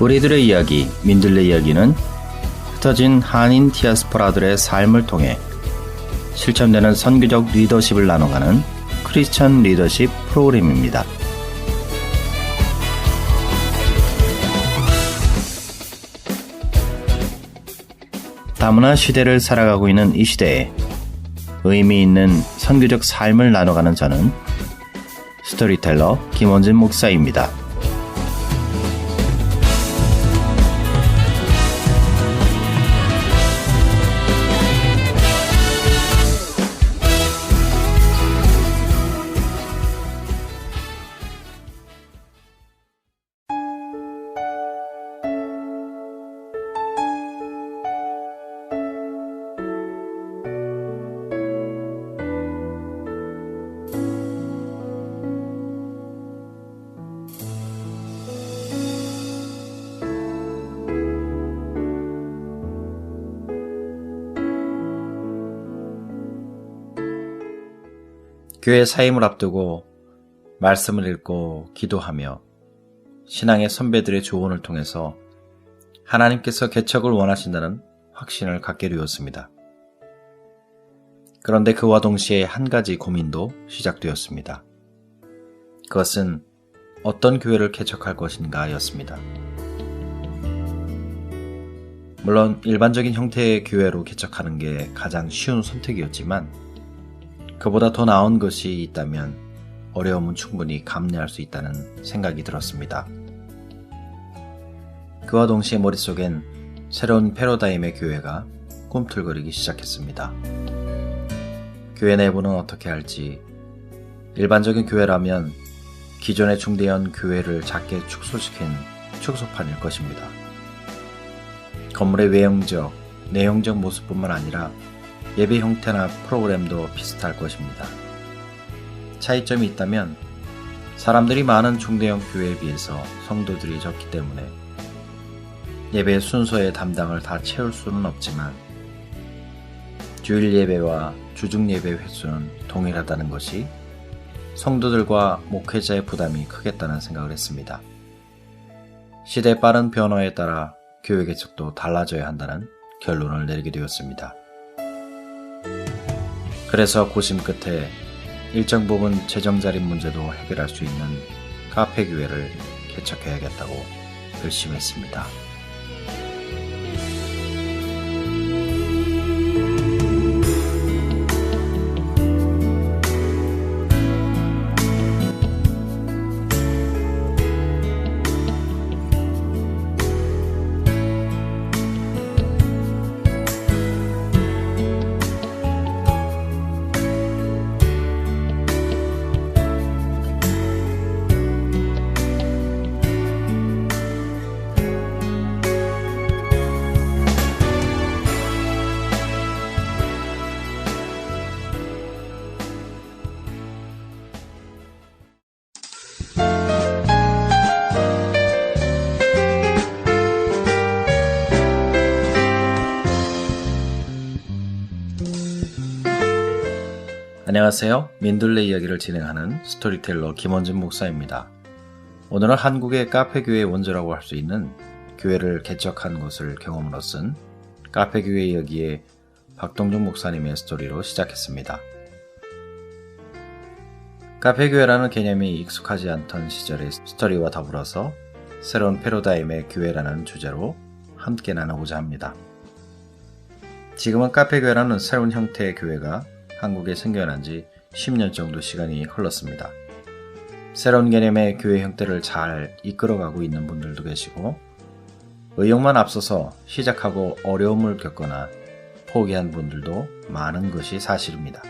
우리들의 이야기, 민들레 이야기는 흩어진 한인 디아스포라들의 삶을 통해 실천되는 선교적 리더십을 나눠가는 크리스천 리더십 프로그램입니다. 다문화 시대를 살아가고 있는 이 시대에 의미 있는 선교적 삶을 나눠가는 저는 스토리텔러 김원진 목사입니다. 교회 사임을 앞두고 말씀을 읽고 기도하며 신앙의 선배들의 조언을 통해서 하나님께서 개척을 원하신다는 확신을 갖게 되었습니다. 그런데 그와 동시에 한 가지 고민도 시작되었습니다. 그것은 어떤 교회를 개척할 것인가 였습니다. 물론 일반적인 형태의 교회로 개척하는 게 가장 쉬운 선택이었지만 그보다 더 나은 것이 있다면 어려움은 충분히 감내할 수 있다는 생각이 들었습니다. 그와 동시에 머릿속엔 새로운 패러다임의 교회가 꿈틀거리기 시작했습니다. 교회 내부는 어떻게 할지, 일반적인 교회라면 기존의 중대형 교회를 작게 축소시킨 축소판일 것입니다. 건물의 외형적, 내용적 모습뿐만 아니라 예배 형태나 프로그램도 비슷할 것입니다. 차이점이 있다면 사람들이 많은 중대형 교회에 비해서 성도들이 적기 때문에 예배 순서의 담당을 다 채울 수는 없지만 주일 예배와 주중 예배 횟수는 동일하다는 것이 성도들과 목회자의 부담이 크겠다는 생각을 했습니다. 시대 빠른 변화에 따라 교회 개척도 달라져야 한다는 결론을 내리게 되었습니다. 그래서 고심 끝에 일정 부분 재정 자립 문제도 해결할 수 있는 카페 교회를 개척해야겠다고 결심했습니다. 안녕하세요. 민들레 이야기를 진행하는 스토리텔러 김원진 목사입니다. 오늘은 한국의 카페 교회 원조라고 할 수 있는 교회를 개척한 것을 경험으로 쓴 카페 교회 이야기의 박동준 목사님의 스토리로 시작했습니다. 카페 교회라는 개념이 익숙하지 않던 시절의 스토리와 더불어서 새로운 패러다임의 교회라는 주제로 함께 나누고자 합니다. 지금은 카페 교회라는 새로운 형태의 교회가 한국에 생겨난 지 10년 정도 시간이 흘렀습니다. 새로운 개념의 교회 형태를 잘 이끌어가고 있는 분들도 계시고, 의욕만 앞서서 시작하고 어려움을 겪거나 포기한 분들도 많은 것이 사실입니다.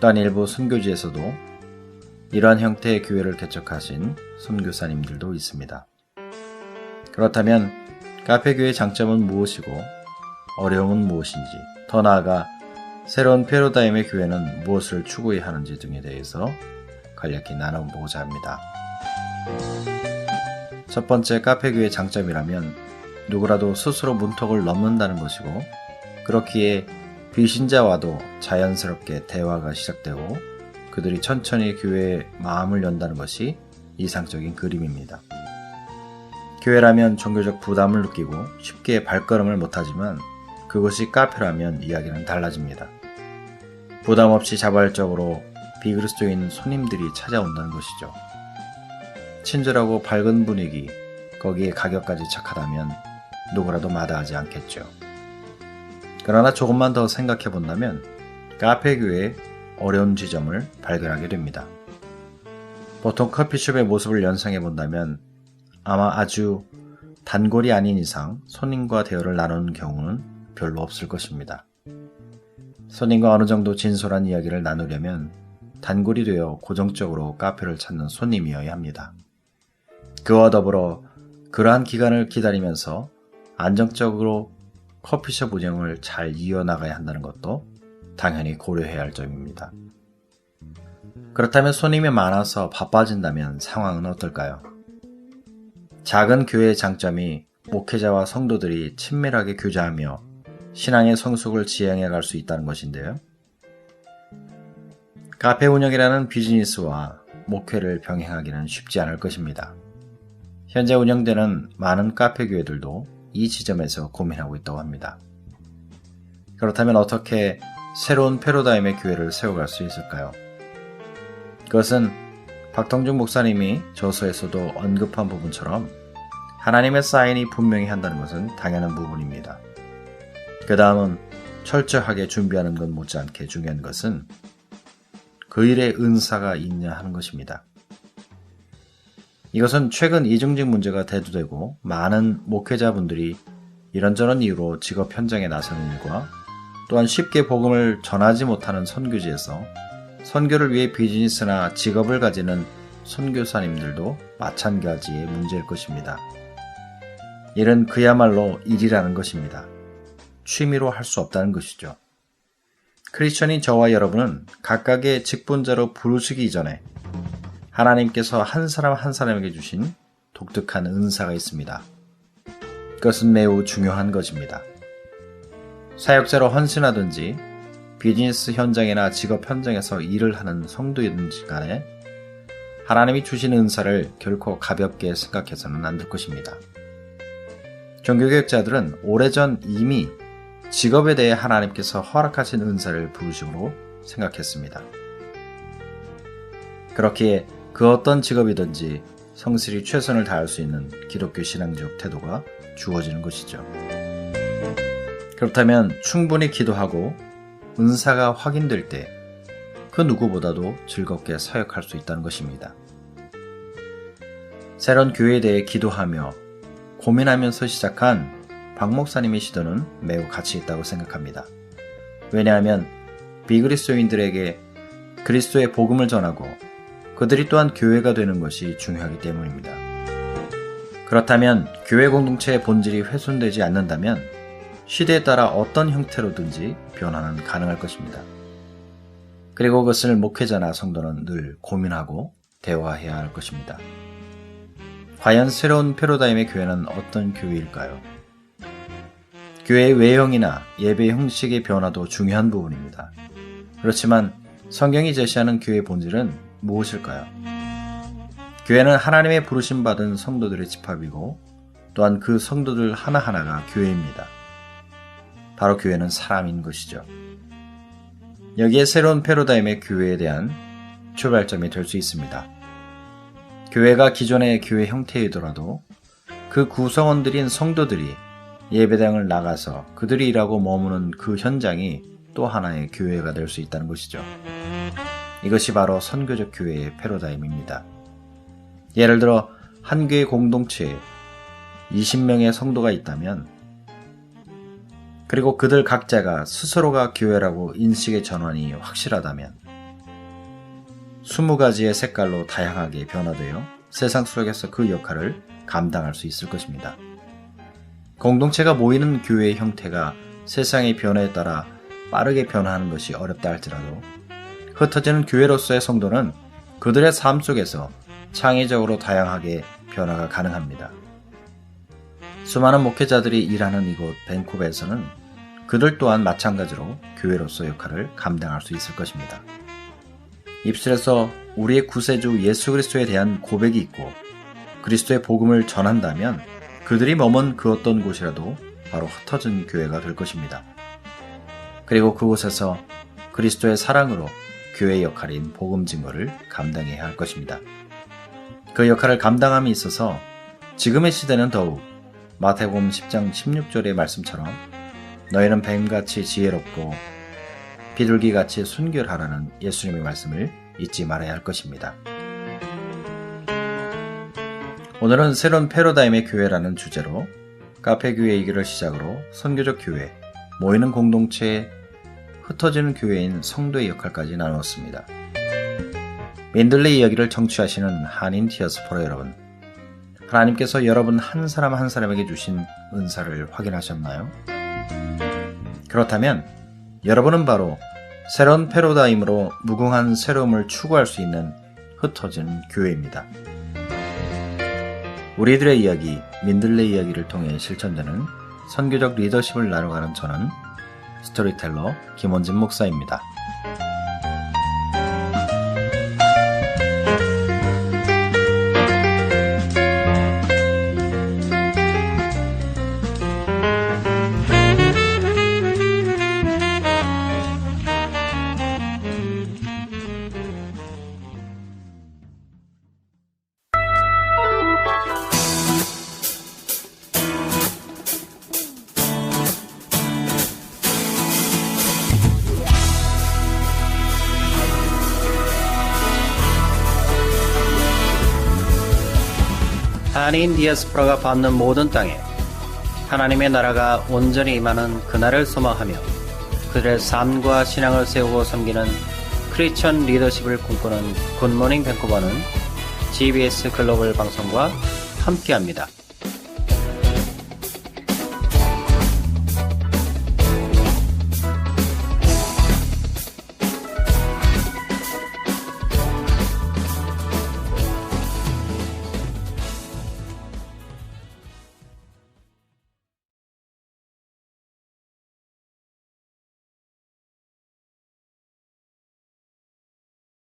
또한 일부 선교지에서도 이러한 형태의 교회를 개척하신 선교사님들도 있습니다. 그렇다면 카페교의 장점은 무엇이고 어려움은 무엇인지 더 나아가 새로운 패러다임의 교회는 무엇을 추구해야 하는지 등에 대해서 간략히 나눠보고자 합니다. 첫 번째 카페교의 장점이라면 누구라도 스스로 문턱을 넘는다는 것이고 그렇기에 비신자와도 자연스럽게 대화가 시작되고 그들이 천천히 교회에 마음을 연다는 것이 이상적인 그림입니다. 교회라면 종교적 부담을 느끼고 쉽게 발걸음을 못하지만 그것이 카페라면 이야기는 달라집니다. 부담 없이 자발적으로 비그리스도인 손님들이 찾아온다는 것이죠. 친절하고 밝은 분위기, 거기에 가격까지 착하다면 누구라도 마다하지 않겠죠. 그러나 조금만 더 생각해 본다면 카페교의 어려운 지점을 발견하게 됩니다. 보통 커피숍의 모습을 연상해 본다면 아마 아주 단골이 아닌 이상 손님과 대화를 나누는 경우는 별로 없을 것입니다. 손님과 어느 정도 진솔한 이야기를 나누려면 단골이 되어 고정적으로 카페를 찾는 손님이어야 합니다. 그와 더불어 그러한 기간을 기다리면서 안정적으로 커피숍 운영을 잘 이어나가야 한다는 것도 당연히 고려해야 할 점입니다. 그렇다면 손님이 많아서 바빠진다면 상황은 어떨까요? 작은 교회의 장점이 목회자와 성도들이 친밀하게 교제하며 신앙의 성숙을 지향해 갈 수 있다는 것인데요. 카페 운영이라는 비즈니스와 목회를 병행하기는 쉽지 않을 것입니다. 현재 운영되는 많은 카페 교회들도 이 지점에서 고민하고 있다고 합니다. 그렇다면 어떻게 새로운 패러다임의 교회를 세워갈 수 있을까요? 그것은 박동중 목사님이 저서에서도 언급한 부분처럼 하나님의 사인이 분명히 한다는 것은 당연한 부분입니다. 그 다음은 철저하게 준비하는 것 못지않게 중요한 것은 그 일에 은사가 있냐 하는 것입니다. 이것은 최근 이중직 문제가 대두되고 많은 목회자분들이 이런저런 이유로 직업 현장에 나서는 일과 또한 쉽게 복음을 전하지 못하는 선교지에서 선교를 위해 비즈니스나 직업을 가지는 선교사님들도 마찬가지의 문제일 것입니다. 일은 그야말로 일이라는 것입니다. 취미로 할 수 없다는 것이죠. 크리스천인 저와 여러분은 각각의 직분자로 부르시기 전에 하나님께서 한 사람 한 사람에게 주신 독특한 은사가 있습니다. 그것은 매우 중요한 것입니다. 사역자로 헌신하든지 비즈니스 현장이나 직업 현장에서 일을 하는 성도이든지 간에 하나님이 주신 은사를 결코 가볍게 생각해서는 안 될 것입니다. 종교개혁자들은 오래전 이미 직업에 대해 하나님께서 허락하신 은사를 부르심으로 생각했습니다. 그렇기에 그 어떤 직업이든지 성실히 최선을 다할 수 있는 기독교 신앙적 태도가 주어지는 것이죠. 그렇다면 충분히 기도하고 은사가 확인될 때 그 누구보다도 즐겁게 사역할 수 있다는 것입니다. 새로운 교회에 대해 기도하며 고민하면서 시작한 박 목사님의 시도는 매우 가치 있다고 생각합니다. 왜냐하면 비그리스도인들에게 그리스도의 복음을 전하고 그들이 또한 교회가 되는 것이 중요하기 때문입니다. 그렇다면 교회 공동체의 본질이 훼손되지 않는다면 시대에 따라 어떤 형태로든지 변화는 가능할 것입니다. 그리고 그것을 목회자나 성도는 늘 고민하고 대화해야 할 것입니다. 과연 새로운 패러다임의 교회는 어떤 교회일까요? 교회의 외형이나 예배 형식의 변화도 중요한 부분입니다. 그렇지만 성경이 제시하는 교회의 본질은 무엇일까요? 교회는 하나님의 부르심 받은 성도들의 집합이고 또한 그 성도들 하나하나가 교회입니다. 바로 교회는 사람인 것이죠. 여기에 새로운 패러다임의 교회에 대한 출발점이 될 수 있습니다. 교회가 기존의 교회 형태이더라도 그 구성원들인 성도들이 예배당을 나가서 그들이 일하고 머무는 그 현장이 또 하나의 교회가 될 수 있다는 것이죠. 이것이 바로 선교적 교회의 패러다임입니다. 예를 들어 한 교회 공동체에 20명의 성도가 있다면 그리고 그들 각자가 스스로가 교회라고 인식의 전환이 확실하다면 20가지의 색깔로 다양하게 변화되어 세상 속에서 그 역할을 감당할 수 있을 것입니다. 공동체가 모이는 교회의 형태가 세상의 변화에 따라 빠르게 변화하는 것이 어렵다 할지라도 흩어지는 교회로서의 성도는 그들의 삶 속에서 창의적으로 다양하게 변화가 가능합니다. 수많은 목회자들이 일하는 이곳 밴쿠버에서는 그들 또한 마찬가지로 교회로서 역할을 감당할 수 있을 것입니다. 입술에서 우리의 구세주 예수 그리스도에 대한 고백이 있고 그리스도의 복음을 전한다면 그들이 머문 그 어떤 곳이라도 바로 흩어진 교회가 될 것입니다. 그리고 그곳에서 그리스도의 사랑으로 교회의 역할인 복음 증거를 감당해야 할 것입니다. 그 역할을 감당함에 있어서 지금의 시대는 더욱 마태복음 10장 16절의 말씀처럼 너희는 뱀같이 지혜롭고 비둘기같이 순결하라는 예수님의 말씀을 잊지 말아야 할 것입니다. 오늘은 새로운 패러다임의 교회라는 주제로 카페 교회 얘기를 시작으로 선교적 교회, 모이는 공동체에 흩어지는 교회인 성도의 역할까지 나누었습니다. 민들레 이야기를 청취하시는 한인 디아스포라 여러분, 하나님께서 여러분 한 사람 한 사람에게 주신 은사를 확인하셨나요? 그렇다면 여러분은 바로 새로운 패러다임으로 무궁한 새로움을 추구할 수 있는 흩어진 교회입니다. 우리들의 이야기, 민들레 이야기를 통해 실천되는 선교적 리더십을 나눠가는 저는 스토리텔러 김원진 목사입니다. 한인 디아스포라가 받는 모든 땅에 하나님의 나라가 온전히 임하는 그날을 소망하며 그들의 삶과 신앙을 세우고 섬기는 크리스천 리더십을 꿈꾸는 굿모닝 밴쿠버는 GBS 글로벌 방송과 함께합니다.